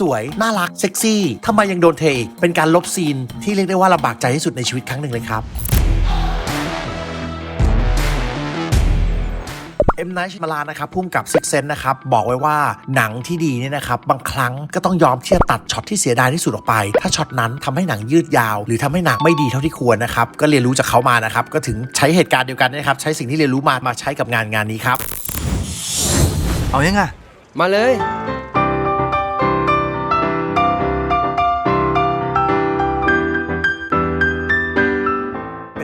สวย น่ารัก เซ็กซี่ ทำไมยังโดนเทอีก เป็นการลบซีนที่เรียกได้ว่าลำบากใจที่สุดในชีวิตครั้งหนึ่งเลยครับเอ็มไนท์มาลานะครับพุ่มกับซิกเซนนะครับ บอกไว้ว่าหนังที่ดีเนี่ยนะครับ บางครั้งก็ต้องยอมที่จะตัดช็อตที่เสียดายที่สุดออกไป ถ้าช็อตนั้นทำให้หนังยืดยาว หรือทำให้หนังไม่ดีเท่าที่ควรนะครับ ก็เรียนรู้จากเขามานะครับ ก็ถึงใช้เหตุการณ์เดียวกันนะครับ ใช้สิ่งที่เรียนรู้มามาใช้กับงานงานนี้ครับ เอายังอะมาเลย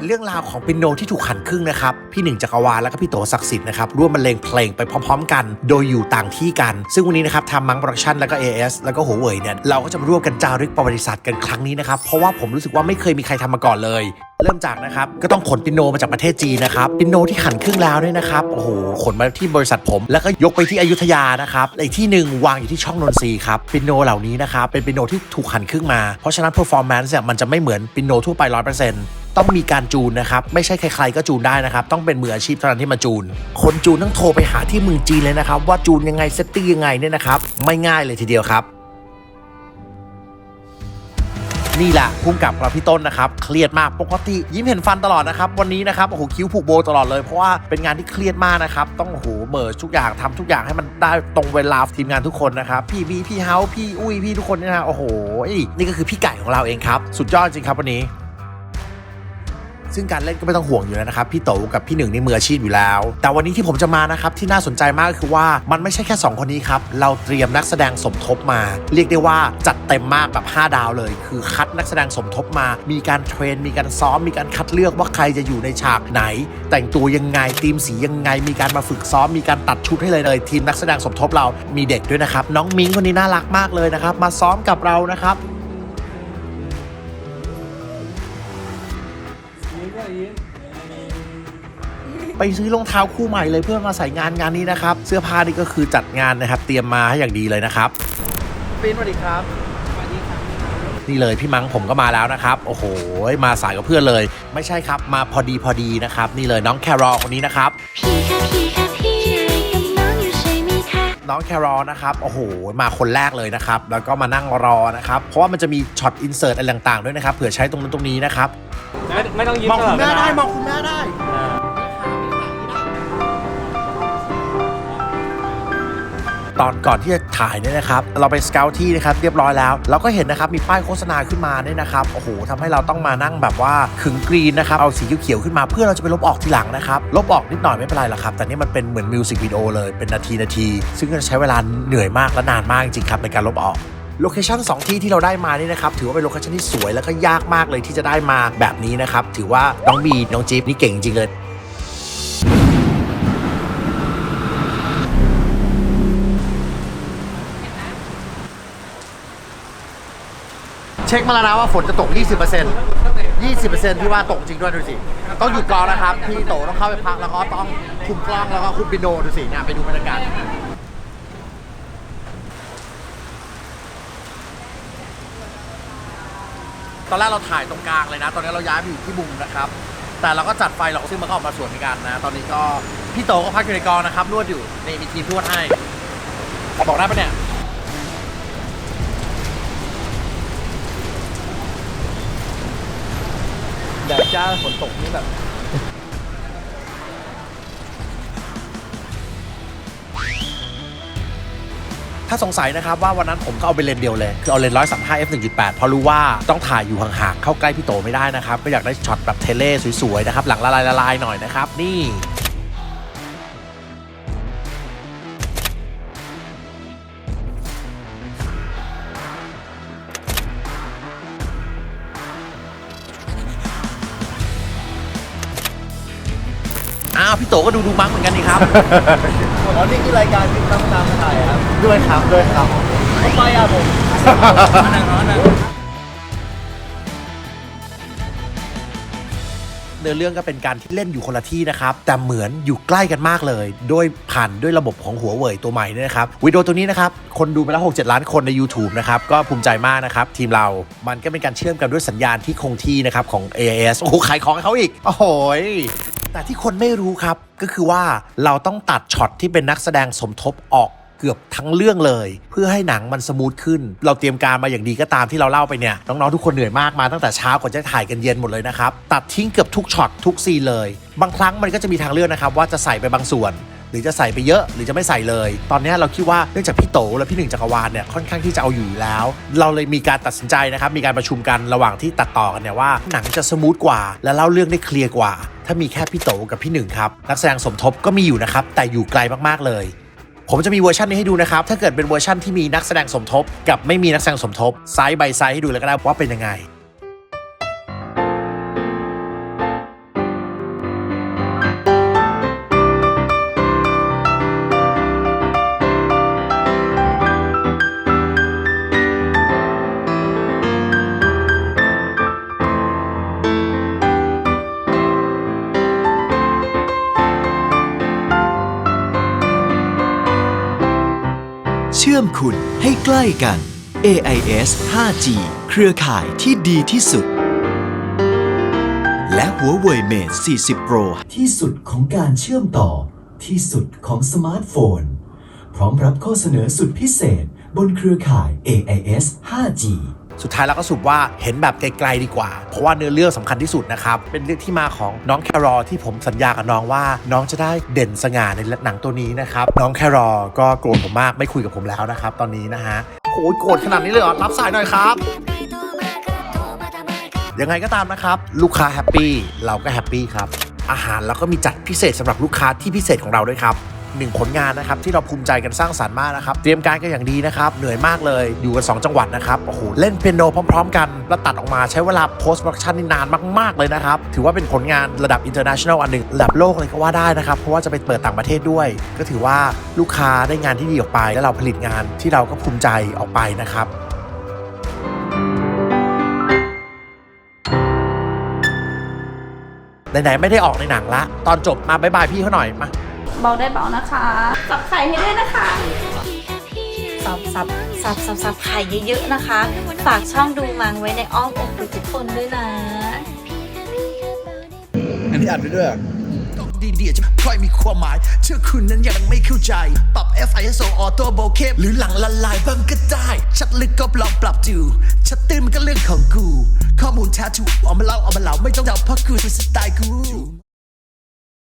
เรื่องราวของปิโนที่ถูกหั่นครึ่งนะครับ พี่หนึ่งจักรวาลแล้วก็พี่โตศักดิ์สิทธิ์นะครับร่วมบรรเลงเพลงไปพร้อม ๆ กัน โดยอยู่ต่างที่กัน ซึ่งวันนี้นะครับทำมังโปรดักชั่นแล้วก็ AS แล้วก็หัวเว่ยเนี่ยเราก็จะมาร่วมกันจารึกประวัติศาสตร์กันครั้งนี้นะครับเพราะว่าผมรู้สึกว่าไม่เคยมีใครทำมาก่อนเลยเริ่มจากนะครับ ก็ต้องขนปิโนมาจากประเทศจีนนะครับปิโนที่หั่นครึ่งแล้วเนี่ยนะครับโอ้โหขนมาที่บริษัทผม แล้วก็ยกไปที่อยุธยานะครับอีกที่หนึ่งวางอยู่ที่ช่องนนทรีครับปิโนเหล่านี้นะครับเป็นปิโนที่ถูกหั่นครึ่งมาเพราะฉะนั้น performance เนี่ยมันจะไม่เหมือนปิโนทั่วไป100%ต้ต้องมีการจูนนะครับ ไม่ใช่ใครๆก็จูนได้นะครับ ต้องเป็นมืออาชีพเท่านั้นที่มาจูน คนจูนต้องโทรไปหาที่เมืองจีนเลยนะครับ ว่าจูนยังไงเซตติ้งยังไงเนี่ยนะครับไม่ง่ายเลยทีเดียวครับ นี่แหละพุ่มกับเราพี่ต้นนะครับ เครียดมากปกติยิ้มเห็นฟันตลอดนะครับวันนี้นะครับโอ้โหคิ้วผูกโบตลอดเลยเพราะว่าเป็นงานที่เครียดมากนะครับต้องโอ้โหเบิร์ทุกอย่างทำทุกอย่างให้มันได้ตรงเวลาทีมงานทุกคนนะครับพี่บีพี่เฮาพี่อุ้ยพี่ทุกคนเนี่ยนะโอ้โหนี่ก็คือพี่ไก่ของเราเองครับสุดยอดจริงครับวันนี้ ซึ่งการเล่นก็ไม่ต้องห่วงอยู่แล้วนะครับ พี่โตกับพี่หนึ่งนี่มืออาชีพอยู่แล้ว แต่วันนี้ที่ผมจะมานะครับที่น่าสนใจมากคือว่ามันไม่ใช่แค่ 2 คนนี้ครับ เราเตรียมนักแสดงสมทบมา เรียกได้ว่าจัดเต็มมากแบบ 5 ดาวเลย คือคัดนักแสดงสมทบมา มีการเทรน มีการซ้อม มีการคัดเลือกว่าใครจะอยู่ในฉากไหน แต่งตัวยังไงทีมสียังไง มีการมาฝึกซ้อม มีการตัดชุดให้เลยเลย ทีมนักแสดงสมทบเรามีเด็กด้วยนะครับน้องมิ้งคนนี้น่ารักมากเลยนะครับมาซ้อมกับเรานะครับ ไปซื้อรองเท้าคู่ใหม่เลยเพื่อมาใส่งานงานนี้นะครับ เสื้อผ้านี่ก็คือจัดงานนะครับ เตรียมมาให้อย่างดีเลยนะครับปีนสวัสดีครับนี่เลยพี่มังผมก็มาแล้วนะครับ โอ้โห มาสายกับเพื่อนเลย ไม่ใช่ครับ มาพอดีพอดีนะครับ นี่เลยน้องแครอลคนนี้นะครับพี่คะพี่คะพี่กำลังอยู่ใช่ไหมคะน้องแครอลนะครับ โอ้โห มาคนแรกเลยนะครับ แล้วก็มานั่งรอนะครับ เพราะว่ามันจะมีช็อตอินเสิร์ตอะไรต่างๆด้วยนะครับ เผื่อใช้ตรงนั้นตรงนี้นะครับ ไม่ไม่ต้องยิ้มมองตลคุอดณเวแม่ลาได้มองคุณแม่ได้ ตอนก่อนที่จะถ่ายเนี่ยนะครับ เราไปสเกลที่นะครับเรียบร้อยแล้ว เราก็เห็นนะครับมีป้ายโฆษณาขึ้นมาเนี่ยนะครับโอ้โหทำให้เราต้องมานั่งแบบว่าขึงกรีนนะครับเอาสีเขียวๆขึ้นมาเพื่อเราจะไปลบออกทีหลังนะครับลบออกนิดหน่อยไม่เป็นไรหรอกครับแต่นี่มันเป็นเหมือนมิวสิกวิดีโอเลยเป็นนาทีนาที ซึ่งก็จะใช้เวลาเหนื่อยมากและนานมากจริงครับในการลบออกโลเคชั่น2ที่ที่เราได้มานี่นะครับถือว่าเป็นโลเคชั่นที่สวยแล้วก็ยากมากเลยที่จะได้มาแบบนี้นะครับถือว่าน้องบีน้องจี๊บนี่เก่งจริงเลย เช็คมาแล้วนะว่าฝนจะตก 20% 20%ที่ว่าตกจริงด้วยดูสิ ต้องหยุดกองนะครับ พี่โตต้องเข้าไปพักแล้วก็ต้องคุมกล้องแล้วก็คุมปินโนดูสิเนี่ยไปดูบรรยากาศตอนแรกเราถ่ายตรงกลางเลยนะ ตอนนี้เราย้ายไปอยู่ที่มุมนะครับ แต่เราก็จัดไฟหรอกซึ่งมันก็ออกมาสวยเหมือนกันนะ ตอนนี้ก็พี่โตก็พักอยู่ในกองนะครับนวดอยู่นี่มีทีมนวดให้บอกได้ปะเนี่ย แดดจ้าฝนตกนี่แบบถ้าสงสัยนะครับว่าวันนั้นผมก็เอาไปเลนเดียวเลย คือเอาเลนร้อยสามห้า f 1.8เพราะรู้ว่าต้องถ่ายอยู่ห่างๆ เข้าใกล้พี่โตไม่ได้นะครับ ก็อยากได้ช็อตแบบเทเลสวยๆ นะครับ หลังละลายละลายหน่อยนะครับ นี่าวพี่โตก็ดูดูมั้งเหมือนกันนี่ครับอ๋อนี่คือรายการที่ต้องตามมาถ่ายครับด้วยครับด้วยครับทำไมอะผมมานั่งร้อนนะเนื้อเรื่องก็เป็นการที่เล่นอยู่คนละที่นะครับ แต่เหมือนอยู่ใกล้กันมากเลย โดยผ่านด้วยระบบของหัวเว่ยตัวใหม่เนี่ยนะครับวิดีโอตัวนี้นะครับ คนดูไปแล้ว 6 7 ล้านคนใน YouTube นะครับ ก็ภูมิใจมากนะครับ ทีมเรา มันก็เป็นการเชื่อมกันด้วยสัญญาณที่คงที่นะครับ ของ AIS โอ้โหขายของให้เขาอีก โอ้โหย แต่ที่คนไม่รู้ครับก็คือว่าเราต้องตัดช็อตที่เป็นนักแสดงสมทบออกเกือบทั้งเรื่องเลย เพื่อให้หนังมันสมูทขึ้น เราเตรียมการมาอย่างดีก็ตามที่เราเล่าไปเนี่ยน้องๆทุกคนเหนื่อยมากมาตั้งแต่เช้ากว่าจะถ่ายกันเย็นหมดเลยนะครับตัดทิ้งเกือบทุกช็อตทุกซีเลย บางครั้งมันก็จะมีทางเลือกนะครับว่าจะใส่ไปบางส่วน หรือจะใส่ไปเยอะหรือจะไม่ใส่เลย ตอนนี้เราคิดว่าเนื่องจากพี่โตและพี่หนึ่งจักรวาลเนี่ยค่อนข้างที่จะเอาอยู่แล้ว เราเลยมีการตัดสินใจนะครับมีการประชุมกันระหว่างที่ตัดต่อกันเนี่ยว่าหนังจะสมูทกว่า และเล่าเรื่องได้เคลียร์กว่า ถ้ามีแค่พี่โตกับพี่หนึ่งครับนักแสดงสมทบก็มีอยู่นะครับแต่อยู่ไกลมากๆเลยผมจะมีเวอร์ชันนี้ให้ดูนะครับ ถ้าเกิดเป็นเวอร์ชันที่มีนักแสดงสมทบ กับไม่มีนักแสดงสมทบไซส์ใบไซส์ให้ดูแล้วก็ได้ว่าเป็นยังไง เชื่อมคุณให้ใกล้กัน AIS 5G เครือข่ายที่ดีที่สุด และหัวเว่ยเมท40 Pro ที่สุดของการเชื่อมต่อ ที่สุดของสมาร์ทโฟน พร้อมรับข้อเสนอสุดพิเศษบนเครือข่าย AIS 5G สุดท้ายเราก็สรุปว่าเห็นแบบไกลๆดีกว่า เพราะว่าเนื้อเรื่องสำคัญที่สุดนะครับ เป็นเรื่องที่มาของน้องแครอที่ผมสัญญากับน้องว่า น้องจะได้เด่นสง่าในหนังตัวนี้นะครับ น้องแครอก็โกรธผมมากไม่คุยกับผมแล้วนะครับ ตอนนี้นะฮะโอ้ยโกรธขนาดนี้เลยเหรอรับสายหน่อยครับยังไงก็ตามนะครับ ลูกค้าแฮปปี้เราก็แฮปปี้ครับอาหารเราก็มีจัดพิเศษสำหรับลูกค้าที่พิเศษของเราด้วยครับ หนึ่งผลงานนะครับที่เราภูมิใจกันสร้างสรรค์มากนะครับ เตรียมการกันอย่างดีนะครับเหนื่อยมากเลยอยู่กัน 2 จังหวัดนะครับโอ้โหเล่นเปียโนพร้อม ๆ กัน แล้วตัดออกมาใช้เวลา post production นี่นานมากๆเลยนะครับ ถือว่าเป็นผลงานระดับ international อันหนึ่งระดับโลกเลยก็ว่าได้นะครับ เพราะว่าจะไปเปิดต่างประเทศด้วย ก็ถือว่าลูกค้าได้งานที่ดีออกไป แล้วเราผลิตงานที่เราก็ภูมิใจออกไปนะครับไหนๆไม่ได้ออกในหนังละ ตอนจบมาบายบายพี่เขาหน่อยมา เบาได้เบานะคะสับไข่ให้ด้วยนะคะซับซับซับซับซับไข่เยอะๆนะคะ ฝากช่องดูมังไว้ในอ้อมอกทุกๆคนด้วยนะ อันนี้อัดไปด้วยเหรอดีๆจะไม่ค่อยมีความหมาย เชื่อคุณนั้นยังไม่เข้าใจ ปรับ F I S O Auto Bokeh หรือหลังละลายบ้างก็ได้ ชัดลึกก็ลองปรับดู ชัดตื้นมันก็เรื่องของกู ข้อมูลแท้ถูกเอามาเล่าเอามาเล่าไม่ต้องเดาเพราะกูคือสไตล์กู